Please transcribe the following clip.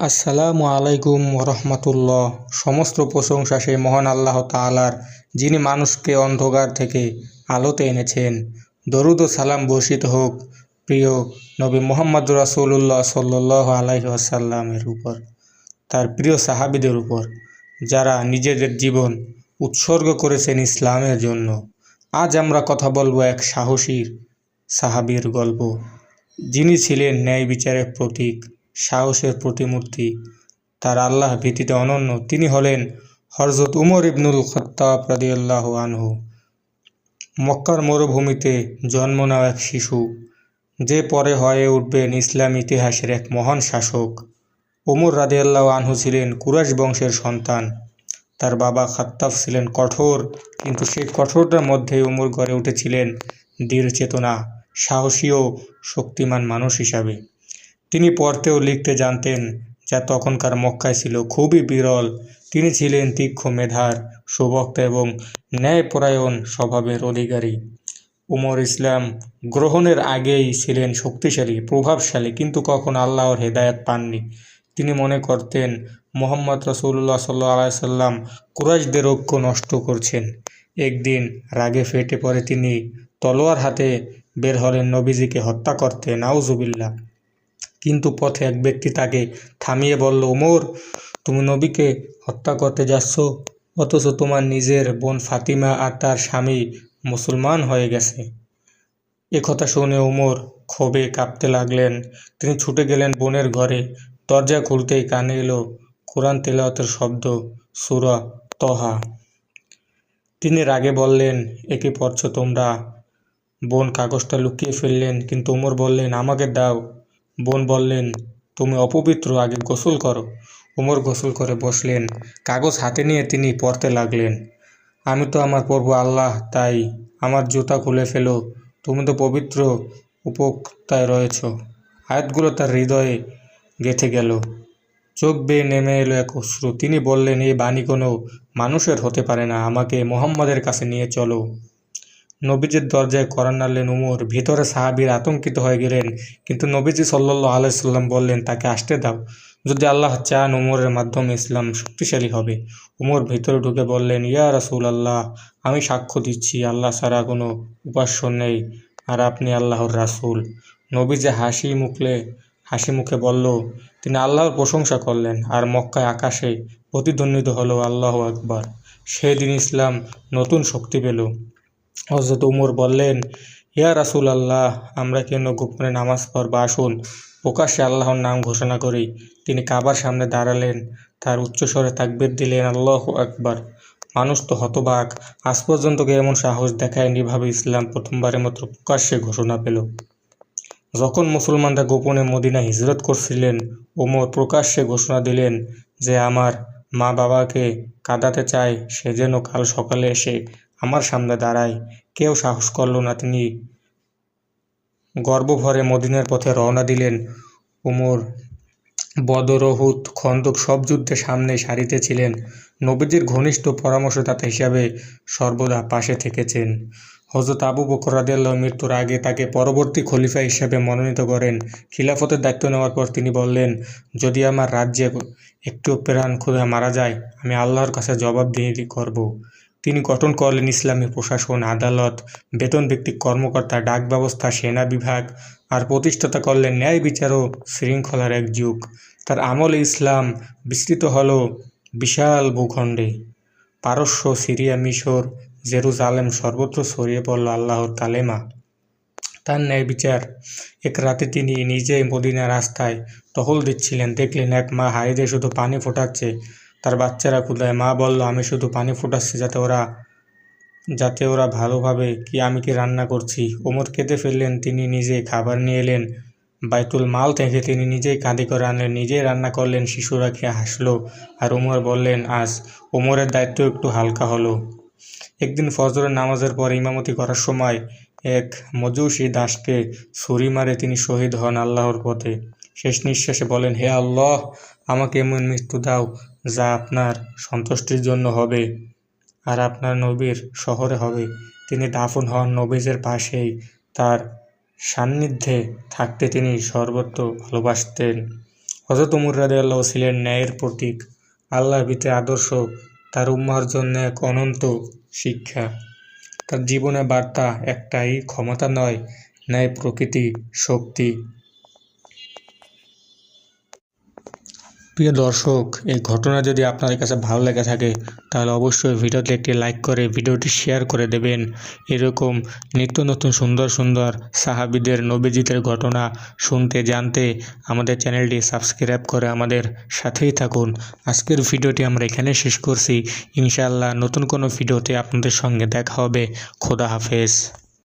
আসসালামু আলাইকুম রহমতুল্লাহ সমস্ত প্রশংসা সেই মহান আল্লাহ তাআলার, যিনি মানুষকে অন্ধকার থেকে আলোতে এনেছেন। দরুদ ও সালাম বর্ষিত হোক প্রিয় নবী মোহাম্মদ রাসূলুল্লাহ সাল্লাল্লাহু আলাইহি ওয়াসাল্লামের উপর, তার প্রিয় সাহাবিদের উপর, যারা নিজেদের জীবন উৎসর্গ করেছেন ইসলামের জন্য। আজ আমরা কথা বলব এক সাহসীর সাহাবীর গল্প, যিনি ছিলেন ন্যায় বিচারের প্রতীক। সাহসের প্রতিমূর্তি। তার আল্লাহ ভীতিতে অনন্য, তিনি হলেন হরজত উমর ইবনুল খত্তাব রাদিয়াল্লাহু আনহু। মক্কার মরুভূমিতে জন্ম নেওয়া এক শিশু, যে পরে হয়ে উঠবেন ইসলাম ইতিহাসের এক মহান শাসক। ওমর রাদিয়াল্লাহু আনহু ছিলেন কুরাইশ বংশের সন্তান। তার বাবা খাত্তাব ছিলেন কঠোর, কিন্তু সেই কঠোরতার মধ্যে উমর গড়ে উঠেছিলেন দৃঢ় চেতনা সাহসী ও শক্তিমান মানুষ হিসাবে। তিনি পড়তে ও লিখতে জানতেন যা তখনকার মক্কায় ছিল খুবই বিরল। তিনি ছিলেন তীক্ষ্ণ মেধার, সুবক্তা এবং ন্যায়পরায়ণ স্বভাবের অধিকারী। উমর ইসলাম গ্রহণের আগেই ছিলেন শক্তিশালী, প্রভাবশালী, কিন্তু কখন আল্লাহর হেদায়াত পাননি। তিনি মনে করতেন, মোহাম্মদ রসুল্লাহ সাল্লাহ সাল্লাম কুরাইশদের ঐক্য নষ্ট করছেন। একদিন রাগে ফেটে পড়ে তিনি তলোয়ার হাতে বের হলেন নবীজিকে হত্যা করতে। নাউজুবিল্লা কিন্তু পথে এক ব্যক্তি তাকে থামিয়ে বলল, ওমর, তুমি নবীকে হত্যা করতে যাচ্ছ, অথচ তোমার নিজের বোন ফাতিমা আর তার স্বামী মুসলমান হয়ে গেছে। একথা শুনে ওমর ক্ষোভে কাঁপতে লাগলেন। তিনি ছুটে গেলেন বোনের ঘরে। দরজা খুলতেই কানে এলো কোরআন তেলাওয়াতের শব্দ, সুরা তহা তিনি রাগে বললেন, একে পড়ছ তোমরা? বোন কাগজটা লুকিয়ে ফেললেন, কিন্তু ওমর বললেন, আমাকে দাও। বোন বললেন, তুমি অপবিত্র, আগে গোসল করো। উমর গোসল করে বসলেন। কাগজ হাতে নিয়ে তিনি পড়তে লাগলেন। আমি তো আমার পড়ব আল্লাহ, তাই আমার জুতা খুলে ফেলো। তুমি তো পবিত্র উপক্তায় রয়েছ। আয়াতগুলো তার হৃদয়ে গেঁথে গেল। চোখ বেয়ে নেমে এলো এক অশ্রু। তিনি বললেন এই বাণী কোনো মানুষের হতে পারে না। আমাকে মোহাম্মদের কাছে নিয়ে চলো। নবীজির দরজায় করান নাড়লেন উমর। ভিতরে সাহাবির আতঙ্কিত হয়ে গেলেন। কিন্তু নবীজি সাল্লাহ আলাইসাল্লাম বললেন, তাকে আসতে দাও। যদি আল্লাহ চান উমরের মাধ্যমে ইসলাম শক্তিশালী হবে। উমর ভিতরে ঢুকে বললেন, ইয়া রাসুল আল্লাহ আমি সাক্ষ্য দিচ্ছি, আল্লাহ ছাড়া কোনো উপাস্য নেই, আর আপনি আল্লাহর রাসুল। নবীজি হাসি মুখলে, হাসি মুখে বলল, তিনি আল্লাহর প্রশংসা করলেন, আর মক্কায় আকাশে প্রতিধ্বনিত হলো আল্লাহ আকবার। সেদিন ইসলাম নতুন শক্তি পেল। হজরত উমর বললেন, ইয়া রাসুল আল্লাহ আমরা কেন গোপনে নামাজ পড়বা? আসুন, প্রকাশ্যে আল্লাহর নাম ঘোষণা করি। তিনি কাবার সামনে দাঁড়ালেন, তার উচ্চস্বরে তাকবির দিলেন, আল্লাহ আকবার। মানুষ তো হতবাক, আজ পর্যন্ত এমন সাহস দেখায়নি ভাবে ইসলাম প্রথমবারের মতো প্রকাশ্যে ঘোষণা পেল। যখন মুসলমানরা গোপনে মদিনা হিজরত করছিলেন ওমর প্রকাশ্যে ঘোষণা দিলেন যে, আমার মা বাবাকে কাঁদাতে চায়, সে যেন কাল সকালে এসে আমার সামনে দাঁড়ায়। কেউ সাহস করল না তিনি। গর্বভরে মদিনার পথে রওনা দিলেন। উমর বদরহুত খন্দক সব যুদ্ধে সামনে সারিতে ছিলেন। নবীজির ঘনিষ্ঠ পরামর্শদাতা হিসাবে সর্বদা পাশে থেকেছেন। হজরত আবু বকর মৃত্যুর আগে তাকে পরবর্তী খলিফা হিসাবে মনোনীত করেন। খিলাফতের দায়িত্ব নেওয়ার পর তিনি বললেন, যদি আমার রাজ্যে একটু প্রাণ ক্ষুধা মারা যায়, আমি আল্লাহর কাছে জবাবদিহি করব। তিনি গঠন করলেন ইসলামী প্রশাসন, আদালত, বেতন ভিত্তিক কর্মকর্তা, ডাক ব্যবস্থা, সেনা বিভাগ আর প্রতিষ্ঠাতা করলেন ন্যায় বিচার ও শৃঙ্খলার এক যুগ। তার আমলে ইসলাম বিস্তৃত হল বিশাল ভূখণ্ডে। পারস্য, সিরিয়া, মিশর, জেরুজালেম সর্বত্র ছড়িয়ে পড়ল আল্লাহর কালেমা। তার ন্যায় বিচার। এক রাতে তিনি নিজেই মদিনা রাস্তায় টহল দিচ্ছিলেন। দেখলেন এক মা হাইদে শুধু পানি ফোটাচ্ছে। তার বাচ্চারা ক্ষুদায় মা বলল, আমি শুধু পানি ফোটাচ্ছি যাতে ওরা যাতে ওরা ভালোভাবে কি আমি কি রান্না করছি। ওমর কেঁদে ফেললেন, তিনি নিজে খাবার নিয়ে এলেন। বাইতুল মাল থেকে তিনি নিজেই কাঁদে করে আনলেন, নিজেই রান্না করলেন, শিশুরা খেয়ে হাসলো। আর উমর বললেন, আজ ওমরের দায়িত্ব একটু হালকা হলো। একদিন ফজরের নামাজের পর ইমামতি করার সময় এক মজুসি দাসকে ছুরি মারে তিনি শহীদ হন আল্লাহর পথে। শেষ নিঃশ্বাসে বলেন, হে আল্লাহ আমাকে এমন মৃত্যু দাও যা আপনার সন্তুষ্টির জন্য হবে আর আপনার নবীর শহরে হবে। তিনি দাফন হন নবীজের পাশেই তার সান্নিধ্যে থাকতে তিনি সর্বত্র ভালোবাসতেন। হজরত উমর ছিলেন ন্যায়ের প্রতীক, আল্লাহর ভিতরে আদর্শ, তার উম্মার জন্য এক অনন্ত শিক্ষা। তার জীবনে বার্তা একটাই, ক্ষমতা নয়, ন্যায় প্রকৃতি শক্তি। প্রিয় দর্শক, এই ঘটনা যদি আপনাদের কাছে ভালো লেগে থাকে, তাহলে অবশ্যই ভিডিওতে একটি লাইক করে ভিডিওটি শেয়ার করে দেবেন। এরকম নিত্য নতুন সুন্দর সুন্দর সাহাবিদের নবীজিতের ঘটনা শুনতে, জানতে আমাদের চ্যানেলটি সাবস্ক্রাইব করে আমাদের সাথেই থাকুন। আজকের ভিডিওটি আমরা এখানে শেষ করছি। ইনশাআল্লাহ নতুন কোনো ভিডিওতে আপনাদের সঙ্গে দেখা হবে। খোদা হাফেজ।